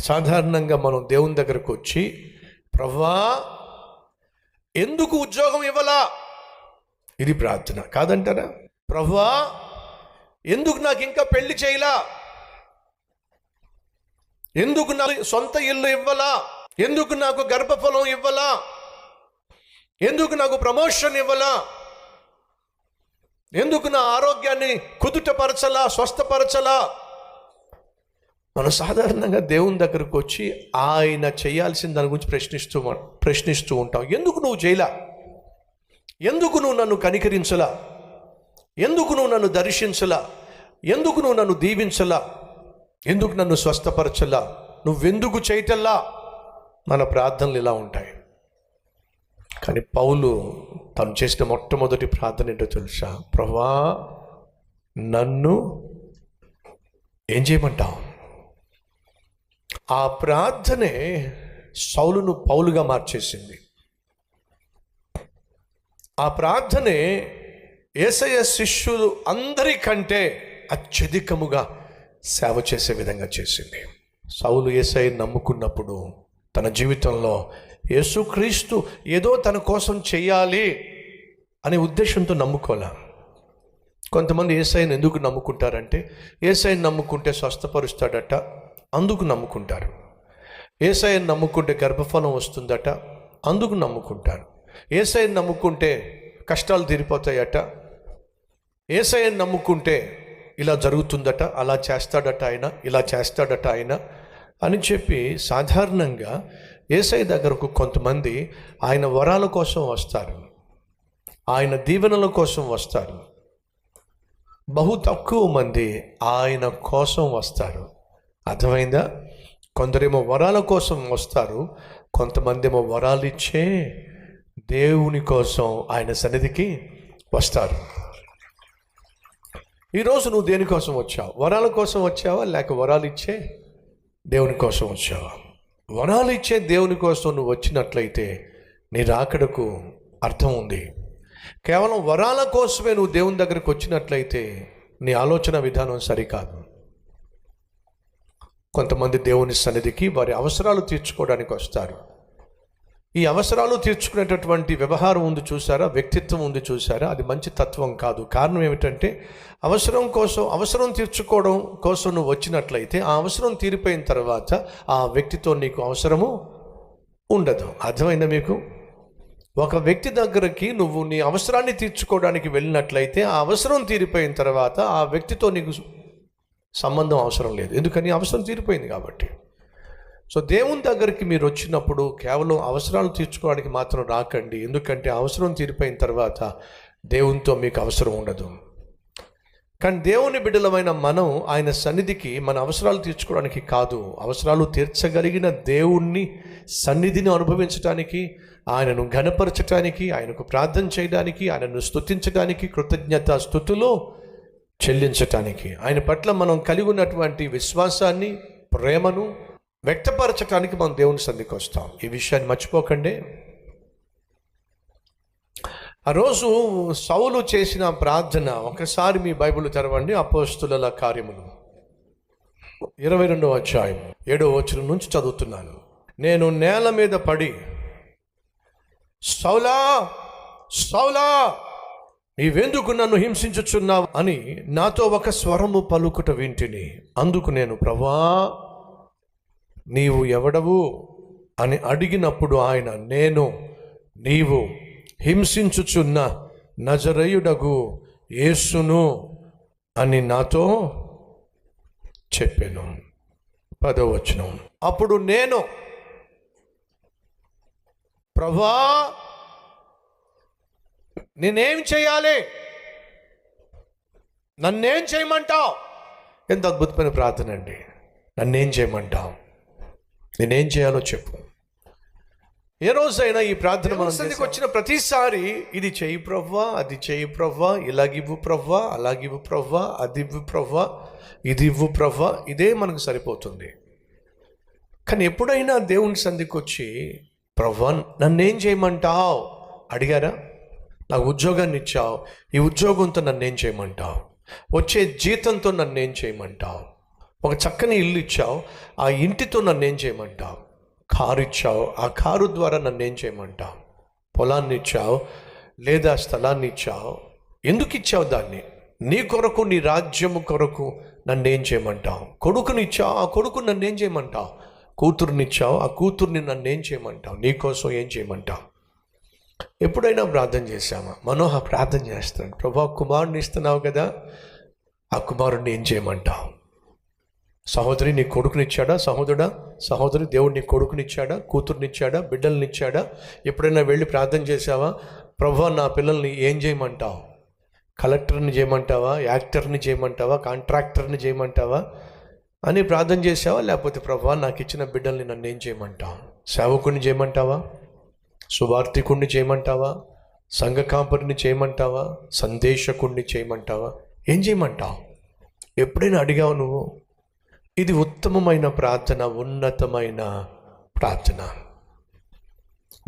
సాధారణంగా మనం దేవుని దగ్గరకు వచ్చి ప్రభా ఎందుకు ఉద్యోగం ఇవ్వలా? ఇది ప్రార్థన. కాదంటారా? ప్రభా ఎందుకు నాకు ఇంకా పెళ్ళి చేయలా? ఎందుకు నాకు సొంత ఇల్లు ఇవ్వలా? ఎందుకు నాకు గర్భఫలం ఇవ్వలా? ఎందుకు నాకు ప్రమోషన్ ఇవ్వలా? ఎందుకు నా ఆరోగ్యాన్ని కుదుటపరచలా స్వస్థపరచలా? మనం సాధారణంగా దేవుని దగ్గరకు వచ్చి ఆయన చేయాల్సిన దాని గురించి ప్రశ్నిస్తూ ప్రశ్నిస్తూ ఉంటాం. ఎందుకు నువ్వు చేయలా? ఎందుకు నువ్వు నన్ను కనికరించలా? ఎందుకు నువ్వు నన్ను దర్శించలా? ఎందుకు నువ్వు నన్ను దీవించలా? ఎందుకు నన్ను స్వస్థపరచలా? నువ్వెందుకు చేయటల్లా? మన ప్రార్థనలు ఇలా ఉంటాయి. కానీ పౌలు తను చేసిన మొట్టమొదటి ప్రార్థన ఏంటో తెలుసా? ప్రభా నన్ను ఏం చేయమంటావు? ఆ ప్రార్థనే సౌలును పౌలుగా మార్చేసింది. ఆ ప్రార్థనే ఏసయ శిష్యులు అందరికంటే అత్యధికముగా సేవ చేసే విధంగా చేసింది. సౌలు ఏసఐ నమ్ముకున్నప్పుడు తన జీవితంలో యేసుక్రీస్తు ఏదో తన కోసం చేయాలి అనే ఉద్దేశంతో నమ్ముకోలే. కొంతమంది ఏసైని ఎందుకు నమ్ముకుంటారంటే ఏసైని నమ్ముకుంటే స్వస్థపరుస్తాడట అందుకు నమ్ముకుంటారు. ఏసఐని నమ్ముకుంటే గర్భఫలం వస్తుందట అందుకు నమ్ముకుంటారు. ఏసఐని నమ్ముకుంటే కష్టాలు తీరిపోతాయట ఏసఐని నమ్ముకుంటే ఇలా జరుగుతుందట అలా చేస్తాడట ఆయన ఇలా చేస్తాడట ఆయన అని చెప్పి సాధారణంగా ఏసఐ దగ్గరకు కొంతమంది ఆయన వరాల కోసం వస్తారు. ఆయన దీవెనల కోసం వస్తారు. బహు తక్కువ మంది ఆయన కోసం వస్తారు. అర్థమైందా? కొందరేమో వరాల కోసం వస్తారు కొంతమంది ఏమో వరాలు ఇచ్చే దేవుని కోసం ఆయన సన్నిధికి వస్తారు. ఈరోజు నువ్వు దేనికోసం వచ్చావు? వరాల కోసం వచ్చావా? లేక వరాలు ఇచ్చే దేవుని కోసం వచ్చావా? వరాలు ఇచ్చే దేవుని కోసం నువ్వు వచ్చినట్లయితే నీ రాకడకు అర్థం ఉంది. కేవలం వరాల కోసమే నువ్వు దేవుని దగ్గరకు వచ్చినట్లయితే నీ ఆలోచన విధానం సరికాదు. కొంతమంది దేవుని సన్నిధికి వారి అవసరాలు తీర్చుకోవడానికి వస్తారు. ఈ అవసరాలు తీర్చుకునేటటువంటి వ్యవహారం ఉంది చూసారా వ్యక్తిత్వం ఉంది చూసారా అది మంచి తత్వం కాదు. కారణం ఏమిటంటే అవసరం కోసం అవసరం తీర్చుకోవడం కోసం నువ్వు వచ్చినట్లయితే ఆ అవసరం తీరిపోయిన తర్వాత ఆ వ్యక్తితో నీకు అవసరము ఉండదు. అర్థమైందా మీకు? ఒక వ్యక్తి దగ్గరకి నువ్వు నీ అవసరాన్ని తీర్చుకోవడానికి వెళ్ళినట్లయితే ఆ అవసరం తీరిపోయిన తర్వాత ఆ వ్యక్తితో నీకు సంబంధం అవసరం లేదు. ఎందుకని? అవసరం తీరిపోయింది కాబట్టి. సో దేవుని దగ్గరికి మీరు వచ్చినప్పుడు కేవలం అవసరాలు తీర్చుకోవడానికి మాత్రం రాకండి. ఎందుకంటే అవసరం తీరిపోయిన తర్వాత దేవునితో మీకు అవసరం ఉండదు. కానీ దేవుని బిడ్డలమైన మనం ఆయన సన్నిధికి మన అవసరాలు తీర్చుకోవడానికి కాదు. అవసరాలు తీర్చగలిగిన దేవుణ్ణి సన్నిధిని అనుభవించడానికి ఆయనను ఘనపరచడానికి ఆయనకు ప్రార్థన చేయడానికి ఆయనను స్తుతించడానికి కృతజ్ఞత స్థుతులు చెల్లించటానికి. ఆయన పట్ల మనం కలిగి ఉన్నటువంటి విశ్వాసాన్ని ప్రేమను వ్యక్తపరచడానికి మనం దేవుని సంధికి వస్తాం. ఈ విషయాన్ని మర్చిపోకండి. ఆ రోజు సౌలు చేసిన ప్రార్థన ఒకసారి మీ బైబిల్ తెరవండి అపోస్తుల కార్యములు. ఇరవై రెండవ అధ్యాయం ఏడవ వచనం నుంచి చదువుతున్నాను. నేను నేల మీద పడి సౌలా సౌలా నీవెందుకు నన్ను హింసించుచున్నావు? అని నాతో ఒక స్వరము పలుకుట వింటిని. అందుకు నేను ప్రభా నీవు ఎవడవు? అని అడిగినప్పుడు ఆయన నేను నీవు హింసించుచున్న నజరయుడగు యేసును అని నాతో చెప్పాను. పదవచనం అప్పుడు నేను ప్రభా నేనేం చేయాలి? నన్నేం చేయమంటావు? ఎంత అద్భుతమైన ప్రార్థన అండి. నన్నేం చేయమంటావు? నేనేం చేయాలో చెప్పు. ఏ రోజైనా ఈ ప్రార్థన మన సన్నిధికి వచ్చిన ప్రతిసారి ఇది చేయి ప్రవ్వా అది చేయి ప్రవ్వా ఇలాగివ్వు ప్రవ్వా అలాగివ్వు ప్రవ్వా అది ఇవ్వు ప్రవ్వా ఇది ఇవ్వు ప్రవ్వా ఇదే మనకు సరిపోతుంది. కానీ ఎప్పుడైనా దేవుని సంధికి వచ్చి ప్రవ్వా నన్నేం చేయమంటావు? అడిగారా? నాకు ఉద్యోగాన్ని ఇచ్చావు. ఈ ఉద్యోగంతో నన్ను ఏం చేయమంటావు? వచ్చే జీతంతో నన్ను ఏం చేయమంటావు? ఒక చక్కని ఇల్లు ఇచ్చావు. ఆ ఇంటితో నన్ను ఏం చేయమంటావు? కారు ఇచ్చావు. ఆ కారు ద్వారా నన్ను ఏం చేయమంటావు? పొలాన్ని ఇచ్చావు లేదా స్థలాన్ని ఇచ్చావు? ఎందుకు ఇచ్చావు దాన్ని? నీ కొరకు నీ రాజ్యము కొరకు నన్ను ఏం చేయమంటావు? కొడుకునిచ్చావు ఆ కొడుకు నన్ను ఏం చేయమంటావు? కూతుర్నిచ్చావు ఆ కూతుర్ని నన్ను ఏం చేయమంటావు? నీ కోసం ఏం చేయమంటావు? ఎప్పుడైనా ప్రార్థన చేశామా? మనోహ ప్రార్థన చేస్తాడు ప్రభా కుమారుని ఇస్తున్నావు కదా ఆ కుమారుడిని ఏం చేయమంటావు? సహోదరి నీ కొడుకునిచ్చాడా? సహోదరుడా సహోదరి దేవుడు నీ కొడుకునిచ్చాడా? కూతుర్నిచ్చాడా? బిడ్డలనిచ్చాడా? ఎప్పుడైనా వెళ్ళి ప్రార్థన చేశావా? ప్రభా నా పిల్లల్ని ఏం చేయమంటావు? కలెక్టర్ని చేయమంటావా? యాక్టర్ని చేయమంటావా? కాంట్రాక్టర్ని చేయమంటావా? అని ప్రార్థన చేసావా లేకపోతే ప్రభా నాకు ఇచ్చిన బిడ్డల్ని నన్ను ఏం చేయమంటావు? సేవకుని చేయమంటావా? సువార్థికుణ్ణి చేయమంటావా? సంఘ కాపరిని చేయమంటావా? సందేశకుణ్ణి చేయమంటావా? ఏం చేయమంటావు? ఎప్పుడైనా అడిగావు నువ్వు? ఇది ఉత్తమమైన ప్రార్థన ఉన్నతమైన ప్రార్థన.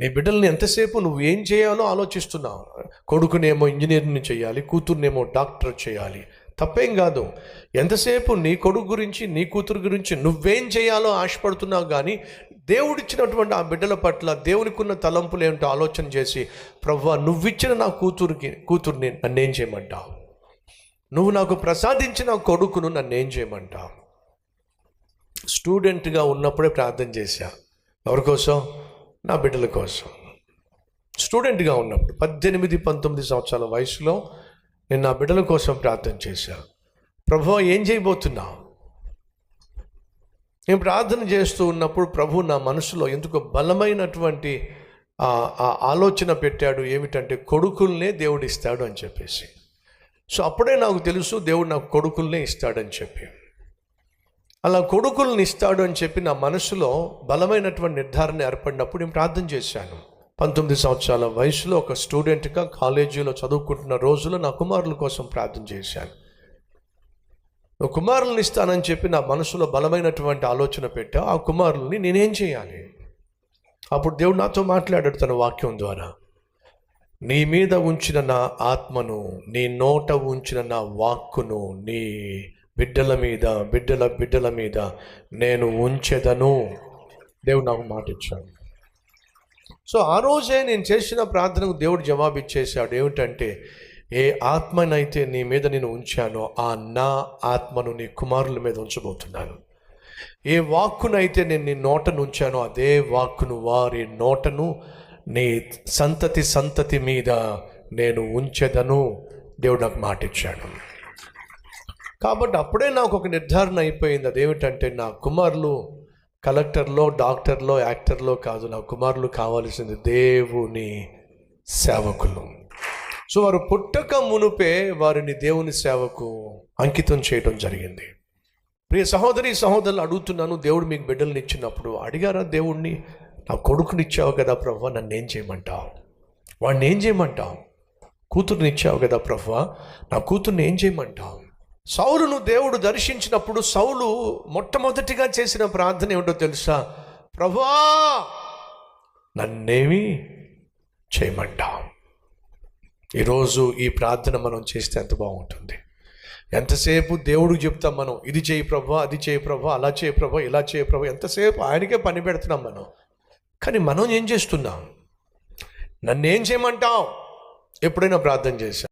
నీ బిడ్డల్ని ఎంతసేపు నువ్వు ఏం చేయాలో ఆలోచిస్తున్నావు? కొడుకునేమో ఇంజనీర్ని చేయాలి కూతుర్నేమో డాక్టర్ చేయాలి. తప్పేం కాదు. ఎంతసేపు నీ కొడుకు గురించి నీ కూతురు గురించి నువ్వేం చేయాలో ఆశపడుతున్నావు కానీ దేవుడిచ్చినటువంటి ఆ బిడ్డల పట్ల దేవునికి ఉన్న తలంపులు ఏమిటో ఆలోచన చేసి ప్రవ్వా నువ్విచ్చిన నా కూతురికి కూతుర్ని నన్నేం చేయమంటావు? నువ్వు నాకు ప్రసాదించిన కొడుకును నన్నేం చేయమంటావు? స్టూడెంట్గా ఉన్నప్పుడే ప్రార్థన చేశా. ఎవరి కోసం? నా బిడ్డల కోసం. స్టూడెంట్గా ఉన్నప్పుడు పద్దెనిమిది పంతొమ్మిది సంవత్సరాల వయసులో నేను నా బిడ్డల కోసం ప్రార్థన చేశాను ప్రభు ఏం చేయబోతున్నావు? నేను ప్రార్థన చేస్తూ ఉన్నప్పుడు ప్రభు నా మనసులో ఎందుకు బలమైనటువంటి ఆ ఆలోచన పెట్టాడు ఏమిటంటే కొడుకుల్నే దేవుడు ఇస్తాడు అని చెప్పేసి. సో అప్పుడే నాకు తెలుసు దేవుడు నాకు కొడుకుల్నే ఇస్తాడని చెప్పి. అలా కొడుకుల్ని ఇస్తాడు అని చెప్పి నా మనసులో బలమైనటువంటి నిర్ధారణ ఏర్పడినప్పుడు నేను ప్రార్థన చేశాను. పంతొమ్మిది సంవత్సరాల వయసులో ఒక స్టూడెంట్గా కాలేజీలో చదువుకుంటున్న రోజులో నా కుమారుల కోసం ప్రార్థన చేశాను. నువ్వు కుమారుల్ని ఇస్తానని చెప్పి నా మనసులో బలమైనటువంటి ఆలోచన పెట్టా. ఆ కుమారుల్ని నేనేం చేయాలి? అప్పుడు దేవుడు నాతో మాట్లాడాడు తన వాక్యం ద్వారా. నీ మీద ఉంచిన నా ఆత్మను నీ నోట ఉంచిన నా వాక్కును నీ బిడ్డల మీద బిడ్డల బిడ్డల మీద నేను ఉంచెదను. దేవుడు నాకు మాట ఇచ్చాడు. సో ఆ రోజే నేను చేసిన ప్రార్థనకు దేవుడు జవాబు ఇచ్చేసాడు ఏమిటంటే ఏ ఆత్మనైతే నీ మీద నేను ఉంచానో ఆ నా ఆత్మను నీ కుమారుల మీద ఉంచబోతున్నాను. ఏ వాక్కునైతే నేను నీ నోటను ఉంచానో అదే వాక్కును వారి నోటను నీ సంతతి సంతతి మీద నేను ఉంచెదను. దేవుడు నాకు మాట ఇచ్చాడు. కాబట్టి అప్పుడే నాకు ఒక నిర్ధారణ అయిపోయింది. అదేమిటంటే నా కుమారులు కలెక్టర్లో డాక్టర్లో యాక్టర్లో కాదు నా కుమారులు కావాల్సింది దేవుని సేవకులు. సో వారు పుట్టక మునుపే వారిని దేవుని సేవకు అంకితం చేయడం జరిగింది. ప్రియ సహోదరి సహోదరులు అడుగుతున్నాను దేవుడు మీకు బిడ్డల్ని ఇచ్చినప్పుడు అడిగారా దేవుణ్ణి? నా కొడుకుని ఇచ్చావు కదా ప్రభు నన్ను ఏం చేయమంటావు? వాడిని ఏం చేయమంటావు? కూతుర్ని ఇచ్చావు కదా ప్రభు నా కూతుర్ని ఏం చేయమంటావు? సౌలును దేవుడు దర్శించినప్పుడు సౌలు మొట్టమొదటిగా చేసిన ప్రార్థన ఏమిటో తెలుసా? ప్రభా నన్నేమి చేయమంటావు? ఈరోజు ఈ ప్రార్థన మనం చేస్తే ఎంత బాగుంటుంది. ఎంతసేపు దేవుడికి చెప్తాం మనం ఇది చేయి ప్రభా అది చేయి ప్రభా అలా చేయి ప్రభా ఇలా చేయి ప్రభా ఎంతసేపు ఆయనకే పని పెడుతున్నాం మనం. కానీ మనం ఏం చేస్తున్నాం? నన్ను ఏం చేయమంటావు? ఎప్పుడైనా ప్రార్థన చేశాం